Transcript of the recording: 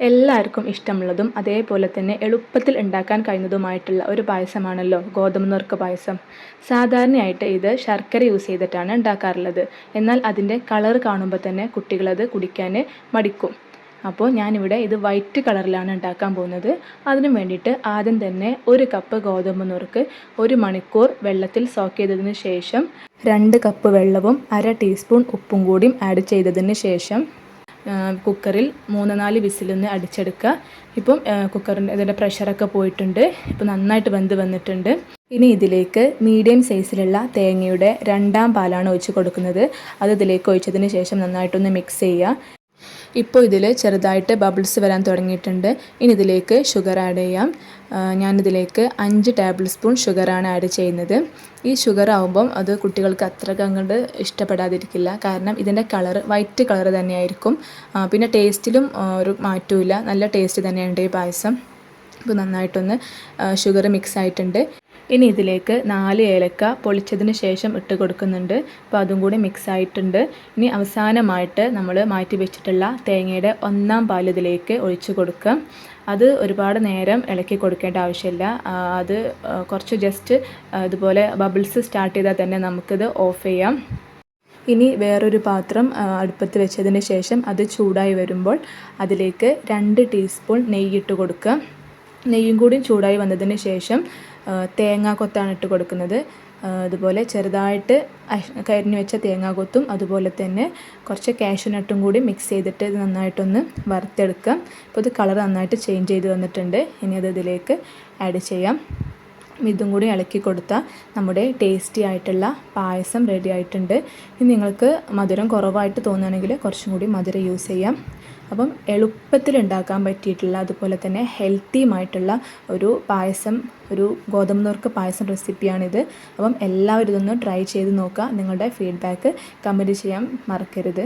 എല്ലാവർക്കും ഇഷ്ടമുള്ളതും അതേപോലെ തന്നെ എളുപ്പത്തിൽ ഉണ്ടാക്കാൻ കഴിയുന്നതുമായിട്ടുള്ള ഒരു പായസമാണല്ലോ ഗോതമ്പ് നുറുക്ക് പായസം. സാധാരണയായിട്ട് ഇത് ശർക്കര യൂസ് ചെയ്തിട്ടാണ് ഉണ്ടാക്കാറുള്ളത്. എന്നാൽ അതിന്റെ കളർ കാണുമ്പോൾ തന്നെ കുട്ടികളത് കുടിക്കാൻ മടിക്കും. അപ്പോൾ ഞാനിവിടെ ഇത് വൈറ്റ് കളറിലാണ് ഉണ്ടാക്കാൻ പോകുന്നത്. അതിനു വേണ്ടിയിട്ട് ആദ്യം തന്നെ ഒരു കപ്പ് ഗോതമ്പ് നുറുക്ക് ഒരു മണിക്കൂർ വെള്ളത്തിൽ സോക്ക് ചെയ്തതിന് ശേഷം രണ്ട് കപ്പ് വെള്ളവും അര ടീസ്പൂൺ ഉപ്പും കൂടിയും ആഡ് ചെയ്തതിന് ശേഷം കുക്കറിൽ മൂന്ന് നാല് വിസിലൊന്ന് അടിച്ചെടുക്കുക. ഇപ്പം കുക്കറിന്റെ ഇതിന്റെ പ്രഷറൊക്കെ പോയിട്ടുണ്ട്. ഇപ്പം നന്നായിട്ട് വെന്ത് വന്നിട്ടുണ്ട്. ഇനി ഇതിലേക്ക് മീഡിയം സൈസിലുള്ള തേങ്ങയുടെ രണ്ടാം പാലാണ് ഒഴിച്ച് കൊടുക്കുന്നത്. അത് ഇതിലേക്ക് ഒഴിച്ചതിന് ശേഷം നന്നായിട്ടൊന്ന് മിക്സ് ചെയ്യുക. ഇപ്പോൾ ഇതിൽ ചെറുതായിട്ട് ബബിൾസ് വരാൻ തുടങ്ങിയിട്ടുണ്ട്. ഇനി ഇതിലേക്ക് ഷുഗർ ആഡ് ചെയ്യാം. ഞാനിതിലേക്ക് അഞ്ച് ടേബിൾ സ്പൂൺ ഷുഗറാണ് ആഡ് ചെയ്യുന്നത്. ഈ ഷുഗർ ആകുമ്പം അത് കുട്ടികൾക്ക് അത്രയ്ക്ക് അങ്ങോട്ട് ഇഷ്ടപ്പെടാതിരിക്കില്ല. കാരണം ഇതിന്റെ കളർ വൈറ്റ് കളർ തന്നെയായിരിക്കും. പിന്നെ ടേസ്റ്റിലും ഒരു മാറ്റമില്ല നല്ല ടേസ്റ്റ് തന്നെയുണ്ട് ഈ പായസം. ഇപ്പോൾ നന്നായിട്ടൊന്ന് ഷുഗർ മിക്സ് ആയിട്ടുണ്ട്. ഇനി ഇതിലേക്ക് നാല് ഏലക്ക പൊളിച്ചതിന് ശേഷം ഇട്ട് കൊടുക്കുന്നുണ്ട്. അപ്പോൾ അതും കൂടി മിക്സ് ആയിട്ടുണ്ട്. ഇനി അവസാനമായിട്ട് നമ്മൾ മാറ്റി വെച്ചിട്ടുള്ള തേങ്ങയുടെ ഒന്നാം പാൽ ഇതിലേക്ക് ഒഴിച്ച് കൊടുക്കുക അത് ഒരുപാട് നേരം ഇളക്കി കൊടുക്കേണ്ട ആവശ്യമില്ല. അത് കുറച്ച് ജസ്റ്റ് ഇതുപോലെ ബബിൾസ് സ്റ്റാർട്ട് ചെയ്താൽ തന്നെ നമുക്കിത് ഓഫ് ചെയ്യാം. ഇനി വേറൊരു പാത്രം അടുപ്പത്ത് വെച്ചതിന് ശേഷം അത് ചൂടായി വരുമ്പോൾ അതിലേക്ക് രണ്ട് ടീസ്പൂൺ നെയ്യിട്ട് കൊടുക്കുക നെയ്യും കൂടി ചൂടായി വന്നതിന് ശേഷം തേങ്ങാക്കൊത്താണ് ഇട്ട് കൊടുക്കുന്നത്. അതുപോലെ ചെറുതായിട്ട് കരിഞ്ഞു വെച്ച തേങ്ങാക്കൊത്തും അതുപോലെ തന്നെ കുറച്ച് കാഷ്യൂനട്ടും കൂടി മിക്സ് ചെയ്തിട്ട് ഇത് നന്നായിട്ടൊന്ന് വറുത്തെടുക്കാം. അപ്പോൾ ഇത് കളർ നന്നായിട്ട് ചേഞ്ച് ചെയ്ത് വന്നിട്ടുണ്ട്. ഇനി അത് ഇതിലേക്ക് ആഡ് ചെയ്യാം. ഇതും കൂടി ഇളക്കി കൊടുത്ത നമ്മുടെ ടേസ്റ്റി ആയിട്ടുള്ള പായസം റെഡി ആയിട്ടുണ്ട്. ഇനി നിങ്ങൾക്ക് മധുരം കുറവായിട്ട് തോന്നുകയാണെങ്കിൽ കുറച്ചും കൂടി മധുരം യൂസ് ചെയ്യാം. അപ്പം എളുപ്പത്തിൽ ഉണ്ടാക്കാൻ പറ്റിയിട്ടുള്ള അതുപോലെ തന്നെ ഹെൽത്തിയുമായിട്ടുള്ള ഒരു പായസം ഒരു ഗോതമ്പ് നുറുക്ക് പായസം റെസിപ്പിയാണിത് അപ്പം എല്ലാവരും ഇതൊന്ന് ട്രൈ ചെയ്ത് നോക്കുക. നിങ്ങളുടെ ഫീഡ്ബാക്ക് കമന്റ് ചെയ്യാൻ മറക്കരുത്.